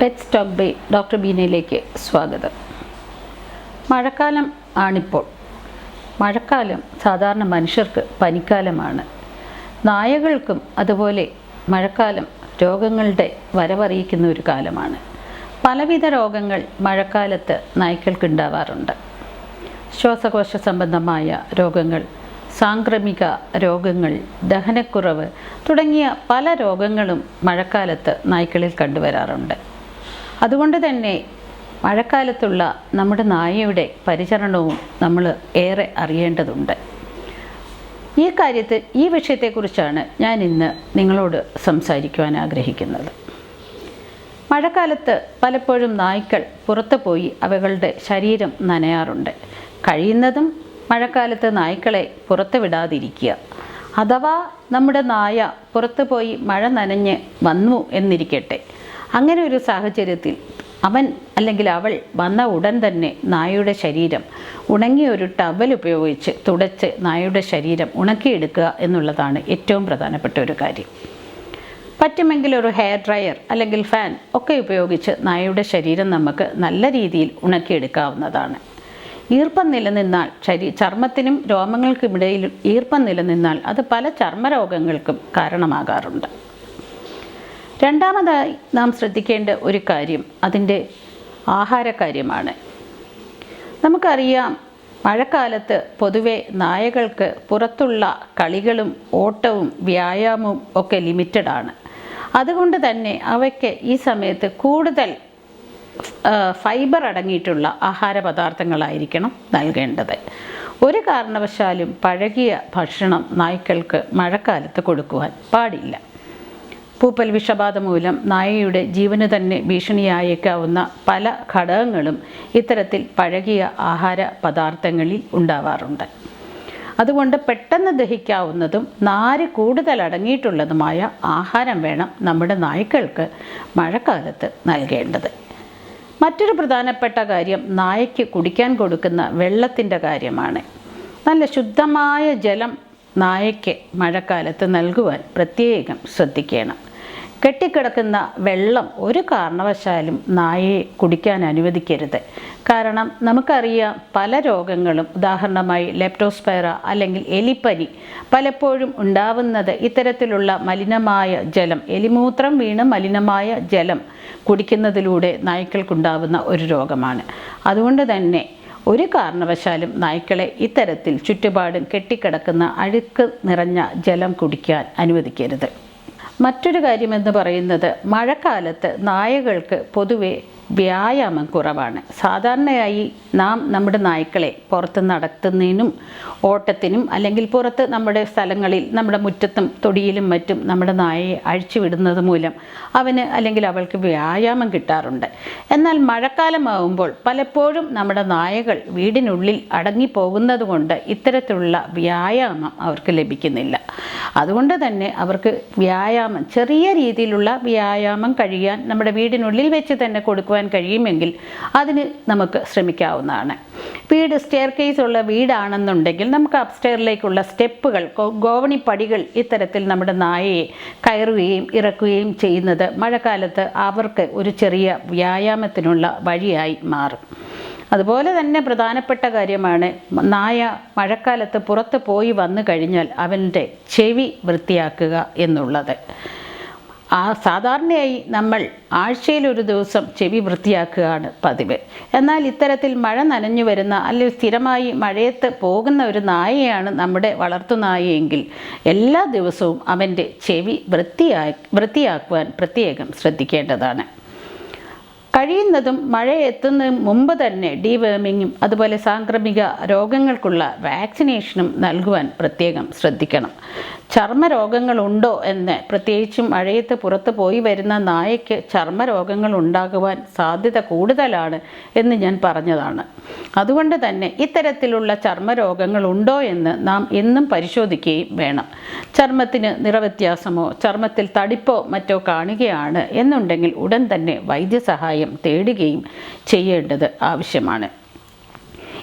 Pet stock by doctor ബീനയിലേക്ക് സ്വാഗതം. മഴക്കാലം ആണിപ്പോൾ. മഴക്കാലം സാധാരണ മനുഷ്യർക്ക് പനിക്കാലമാണ്. നായകൾക്കും അതുപോലെ മഴക്കാലം രോഗങ്ങളുടെ വരവറിയിക്കുന്ന ഒരു കാലമാണ്. പലവിധ രോഗങ്ങൾ മഴക്കാലത്ത് നായ്ക്കൾക്ക് ഉണ്ടാവാറുണ്ട് ശ്വാസകോശ സംബന്ധമായ രോഗങ്ങൾ സാംക്രമിക രോഗങ്ങൾ ദഹനക്കുറവ് തുടങ്ങിയ പല രോഗങ്ങളും മഴക്കാലത്ത് നായ്ക്കളിൽ കണ്ടുവരാറുണ്ട്. അതുകൊണ്ട് തന്നെ മഴക്കാലത്തുള്ള നമ്മുടെ നായയുടെ പരിചരണവും നമ്മൾ ഏറെ അറിയേണ്ടതുണ്ട്. ഈ കാര്യത്തിൽ ഈ വിഷയത്തെക്കുറിച്ചാണ് ഞാൻ ഇന്ന് നിങ്ങളോട് സംസാരിക്കുവാൻ ആഗ്രഹിക്കുന്നത്. മഴക്കാലത്ത് പലപ്പോഴും നായ്ക്കൾ പുറത്തു പോയി അവകളുടെ ശരീരം നനയാറുണ്ട്. കഴിയുന്നതും മഴക്കാലത്ത് നായ്ക്കളെ പുറത്ത് വിടാതിരിക്കുക. അഥവാ നമ്മുടെ നായ പുറത്തു പോയി മഴ നനഞ്ഞ് വന്നു എന്നിരിക്കട്ടെ. അങ്ങനെ ഒരു സാഹചര്യത്തിൽ അവൻ അല്ലെങ്കിൽ അവൾ വന്ന ഉടൻ തന്നെ നായയുടെ ശരീരം ഉണങ്ങിയ ഒരു ടവൽ ഉപയോഗിച്ച് തുടച്ച് നായയുടെ ശരീരം ഉണക്കിയെടുക്കുക എന്നുള്ളതാണ് ഏറ്റവും പ്രധാനപ്പെട്ട ഒരു കാര്യം. പറ്റുമെങ്കിൽ ഒരു ഹെയർ ഡ്രയർ അല്ലെങ്കിൽ ഫാൻ ഒക്കെ ഉപയോഗിച്ച് നായയുടെ ശരീരം നമുക്ക് നല്ല രീതിയിൽ ഉണക്കിയെടുക്കാവുന്നതാണ്. ഈർപ്പം നിലനിന്നാൽ ശരീ ചർമ്മത്തിനും രോമങ്ങൾക്കുമിടയിൽ ഈർപ്പം നിലനിന്നാൽ അത് പല ചർമ്മരോഗങ്ങൾക്കും കാരണമാകാറുണ്ട്. രണ്ടാമതായി നാം ശ്രദ്ധിക്കേണ്ട ഒരു കാര്യം അതിന്റെ ആഹാരകാര്യമാണ്. നമുക്കറിയാം മഴക്കാലത്ത് പൊതുവെ നായകൾക്ക് പുറത്തുള്ള കളികളും ഓട്ടവും വ്യായാമവും ഒക്കെ ലിമിറ്റഡ് ആണ്. അതുകൊണ്ട് തന്നെ അവയ്ക്ക് ഈ സമയത്ത് കൂടുതൽ ഫൈബർ അടങ്ങിയിട്ടുള്ള ആഹാര പദാർത്ഥങ്ങളായിരിക്കണം നൽകേണ്ടത്. ഒരു കാരണവശാലും പഴകിയ ഭക്ഷണം നായ്ക്കൾക്ക് മഴക്കാലത്ത് കൊടുക്കുവാൻ പാടില്ല. പൂപ്പൽ വിഷബാധ മൂലം നായയുടെ ജീവന് തന്നെ ഭീഷണിയായേക്കാവുന്ന പല ഘടകങ്ങളും ഇത്തരത്തിൽ പഴകിയ ആഹാര പദാർത്ഥങ്ങളിൽ ഉണ്ടാവാറുണ്ട്. അതുകൊണ്ട് പെട്ടെന്ന് ദഹിക്കാവുന്നതും നാര് കൂടുതൽ അടങ്ങിയിട്ടുള്ളതുമായ ആഹാരം വേണം നമ്മുടെ നായ്ക്കൾക്ക് മഴക്കാലത്ത് നൽകേണ്ടത്. മറ്റൊരു പ്രധാനപ്പെട്ട കാര്യം നായയ്ക്ക് കുടിക്കാൻ കൊടുക്കുന്ന വെള്ളത്തിന്റെ കാര്യമാണ്. നല്ല ശുദ്ധമായ ജലം നായയ്ക്ക് മഴക്കാലത്ത് നൽകുവാൻ പ്രത്യേകം ശ്രദ്ധിക്കണം. കെട്ടിക്കിടക്കുന്ന വെള്ളം ഒരു കാരണവശാലും നായയെ കുടിക്കാൻ അനുവദിക്കരുത്. കാരണം നമുക്കറിയാം പല രോഗങ്ങളും ഉദാഹരണമായി ലെപ്റ്റോസ്പൈറ അല്ലെങ്കിൽ എലിപ്പനി പലപ്പോഴും ഉണ്ടാവുന്നത് ഇത്തരത്തിലുള്ള മലിനമായ ജലം എലിമൂത്രം വീണ് മലിനമായ ജലം കുടിക്കുന്നതിലൂടെ നായ്ക്കൾക്കുണ്ടാവുന്ന ഒരു രോഗമാണ്. അതുകൊണ്ട് തന്നെ ഒരു കാരണവശാലും നായ്ക്കളെ ഇത്തരത്തിൽ ചുറ്റുപാടും കെട്ടിക്കിടക്കുന്ന അഴുക്ക് നിറഞ്ഞ ജലം കുടിക്കാൻ അനുവദിക്കരുത്. മറ്റൊരു കാര്യമെന്ന് പറയുന്നത് മഴക്കാലത്ത് നായകൾക്ക് പൊതുവെ വ്യായാമം കുറവാണ്. സാധാരണയായി നാം നമ്മുടെ നായ്ക്കളെ പുറത്ത് നടത്തുന്നതിനും ഓട്ടത്തിനും അല്ലെങ്കിൽ പുറത്ത് നമ്മുടെ സ്ഥലങ്ങളിൽ നമ്മുടെ മുറ്റത്തും തൊടിയിലും മറ്റും നമ്മുടെ നായയെ അഴിച്ചുവിടുന്നത് മൂലം അവന് അല്ലെങ്കിൽ അവൾക്ക് വ്യായാമം കിട്ടാറുണ്ട്. എന്നാൽ മഴക്കാലമാവുമ്പോൾ പലപ്പോഴും നമ്മുടെ നായകൾ വീടിനുള്ളിൽ അടങ്ങിപ്പോകുന്നത് കൊണ്ട് ഇത്തരത്തിലുള്ള വ്യായാമം അവർക്ക് ലഭിക്കുന്നില്ല. അതുകൊണ്ട് തന്നെ അവർക്ക് വ്യായാമം ചെറിയ രീതിയിലുള്ള വ്യായാമം കഴിയാൻ നമ്മുടെ വീടിനുള്ളിൽ വെച്ച് തന്നെ കൊടുക്കുവാൻ കഴിയുമെങ്കിൽ അതിന് നമുക്ക് ശ്രമിക്കാവുന്നതാണ്. വീട് സ്റ്റെയർ കേസ് ഉള്ള വീടാണെന്നുണ്ടെങ്കിൽ നമുക്ക് അപ്സ്റ്റെയറിലേക്കുള്ള സ്റ്റെപ്പുകൾ ഗോവണിപ്പടികൾ ഇത്തരത്തിൽ നമ്മുടെ നായയെ കയറുകയും ഇറക്കുകയും ചെയ്യുന്നത് മഴക്കാലത്ത് അവർക്ക് ഒരു ചെറിയ വ്യായാമത്തിനുള്ള വഴിയായി മാറും. അതുപോലെ തന്നെ പ്രധാനപ്പെട്ട കാര്യമാണ് നായ മഴക്കാലത്ത് പുറത്ത് പോയി വന്നു കഴിഞ്ഞാൽ അവന്റെ ചെവി വൃത്തിയാക്കുക എന്നുള്ളത്. ആ സാധാരണയായി നമ്മൾ ആഴ്ചയിൽ ഒരു ദിവസം ചെവി വൃത്തിയാക്കുകയാണ് പതിവ്. എന്നാൽ ഇത്തരത്തിൽ മഴ നനഞ്ഞു വരുന്ന അല്ലെങ്കിൽ സ്ഥിരമായി മഴയത്ത് പോകുന്ന ഒരു നായയാണ് നമ്മുടെ വളർത്തുനായയെങ്കിൽ എല്ലാ ദിവസവും അവന്റെ ചെവി വൃത്തിയാ വൃത്തിയാക്കുവാൻ പ്രത്യേകം ശ്രദ്ധിക്കേണ്ടതാണ്. കഴിയുന്നതും മഴ എത്തുന്നതിന് മുമ്പ് തന്നെ ഡീവേമിങ്ങും അതുപോലെ സാംക്രമിക രോഗങ്ങൾക്കുള്ള വാക്സിനേഷനും നൽകുവാൻ പ്രത്യേകം ശ്രദ്ധിക്കണം. ചർമ്മരോഗങ്ങളുണ്ടോ എന്ന് പ്രത്യേകിച്ചും മഴയത്ത് പുറത്ത് പോയി വരുന്ന നായയ്ക്ക് ചർമ്മരോഗങ്ങൾ ഉണ്ടാകുവാൻ സാധ്യത കൂടുതലാണ് എന്ന് ഞാൻ പറഞ്ഞതാണ്. അതുകൊണ്ട് തന്നെ ഇത്തരത്തിലുള്ള ചർമ്മരോഗങ്ങൾ ഉണ്ടോ എന്ന് നാം എന്നും പരിശോധിക്കുകയും വേണം. ചർമ്മത്തിന് നിറവ്യത്യാസമോ ചർമ്മത്തിൽ തടിപ്പോ മറ്റോ കാണുകയാണ് എന്നുണ്ടെങ്കിൽ ഉടൻ തന്നെ വൈദ്യസഹായം തേടുകയും ചെയ്യേണ്ടത് ആവശ്യമാണ്.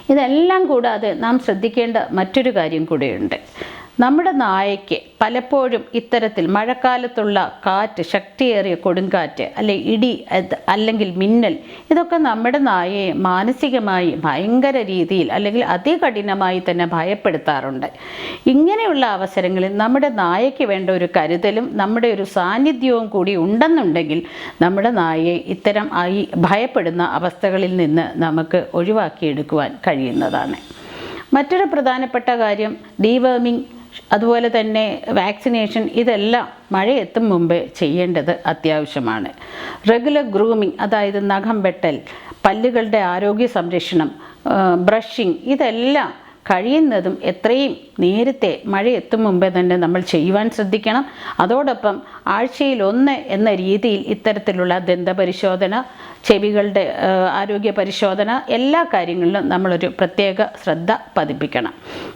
ഇതെല്ലാം കൂടാതെ നാം ശ്രദ്ധിക്കേണ്ട മറ്റൊരു കാര്യം കൂടെയുണ്ട്. നമ്മുടെ നായയ്ക്ക് പലപ്പോഴും ഇത്തരത്തിൽ മഴക്കാലത്തുള്ള കാറ്റ് ശക്തിയേറിയ കൊടുങ്കാറ്റ് അല്ലെ ഇടി അല്ലെങ്കിൽ മിന്നൽ ഇതൊക്കെ നമ്മുടെ നായയെ മാനസികമായി ഭയങ്കര രീതിയിൽ അല്ലെങ്കിൽ അതികഠിനമായി തന്നെ ഭയപ്പെടുത്താറുണ്ട്. ഇങ്ങനെയുള്ള അവസരങ്ങളിൽ നമ്മുടെ നായയ്ക്ക് വേണ്ട ഒരു കരുതലും നമ്മുടെ ഒരു സാന്നിധ്യവും കൂടി ഉണ്ടെന്നുണ്ടെങ്കിൽ നമ്മുടെ നായയെ ഇത്തരം ആയി ഭയപ്പെടുന്ന അവസ്ഥകളിൽ നിന്ന് നമുക്ക് ഒഴിവാക്കിയെടുക്കുവാൻ കഴിയുന്നതാണ്. മറ്റൊരു പ്രധാനപ്പെട്ട കാര്യം ഡീവേമിങ് അതുപോലെ തന്നെ വാക്സിനേഷൻ ഇതെല്ലാം മഴ എത്തും മുമ്പ് ചെയ്യേണ്ടത് അത്യാവശ്യമാണ്. റെഗുലർ ഗ്രൂമിങ് അതായത് നഖം വെട്ടൽ പല്ലുകളുടെ ആരോഗ്യ സംരക്ഷണം ബ്രഷിങ് ഇതെല്ലാം കഴിയുന്നതും എത്രയും നേരത്തെ മഴ എത്തും മുമ്പേ തന്നെ നമ്മൾ ചെയ്യുവാൻ ശ്രദ്ധിക്കണം. അതോടൊപ്പം ആഴ്ചയിൽ ഒന്ന് എന്ന രീതിയിൽ ഇത്തരത്തിലുള്ള ദന്തപരിശോധന ചെവികളുടെ ആ, ആരോഗ്യ പരിശോധന എല്ലാ കാര്യങ്ങളിലും നമ്മളൊരു പ്രത്യേക ശ്രദ്ധ പതിപ്പിക്കണം.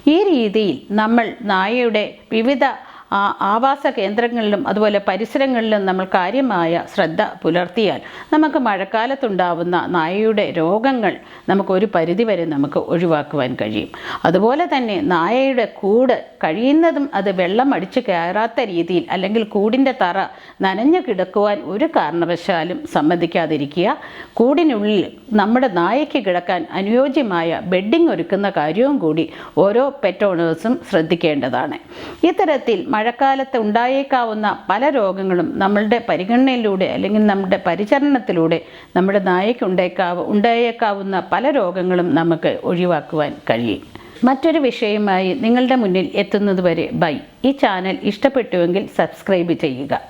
ഈ രീതിയിൽ നമ്മൾ നായയുടെ വിവിധ ആവാസ കേന്ദ്രങ്ങളിലും അതുപോലെ പരിസരങ്ങളിലും നമ്മൾ കാര്യമായ ശ്രദ്ധ പുലർത്തിയാൽ നമുക്ക് മഴക്കാലത്തുണ്ടാവുന്ന നായയുടെ രോഗങ്ങൾ നമുക്ക് ഒരു പരിധിവരെ നമുക്ക് ഒഴിവാക്കുവാൻ കഴിയും. അതുപോലെ തന്നെ നായയുടെ കൂട് കഴിയുന്നതും അത് വെള്ളം അടിച്ച് കയറാത്ത രീതിയിൽ അല്ലെങ്കിൽ കൂടിന്റെ തറ നനഞ്ഞു കിടക്കുവാൻ ഒരു കാരണവശാലും സമ്മതിക്കാതിരിക്കുക. കൂടിനുള്ളിൽ നമ്മുടെ നായയ്ക്ക് കിടക്കാൻ അനുയോജ്യമായ ബെഡിംഗ് ഒരുക്കുന്ന കാര്യവും കൂടി ഓരോ പെറ്റ് ഓണേഴ്സും ശ്രദ്ധിക്കേണ്ടതാണ്. ഇത്തരത്തിൽ മഴക്കാലത്ത് ഉണ്ടായേക്കാവുന്ന പല രോഗങ്ങളും നമ്മളുടെ പരിഗണനയിലൂടെ അല്ലെങ്കിൽ നമ്മുടെ പരിചരണത്തിലൂടെ നമ്മുടെ നായയ്ക്ക് ഉണ്ടായേക്കാവ് ഉണ്ടായേക്കാവുന്ന പല രോഗങ്ങളും നമുക്ക് ഒഴിവാക്കുവാൻ കഴിയും. മറ്റൊരു വിഷയമായി നിങ്ങളുടെ മുന്നിൽ എത്തുന്നതുവരെ ബൈ. ഈ ചാനൽ ഇഷ്ടപ്പെട്ടുവെങ്കിൽ സബ്സ്ക്രൈബ് ചെയ്യുക.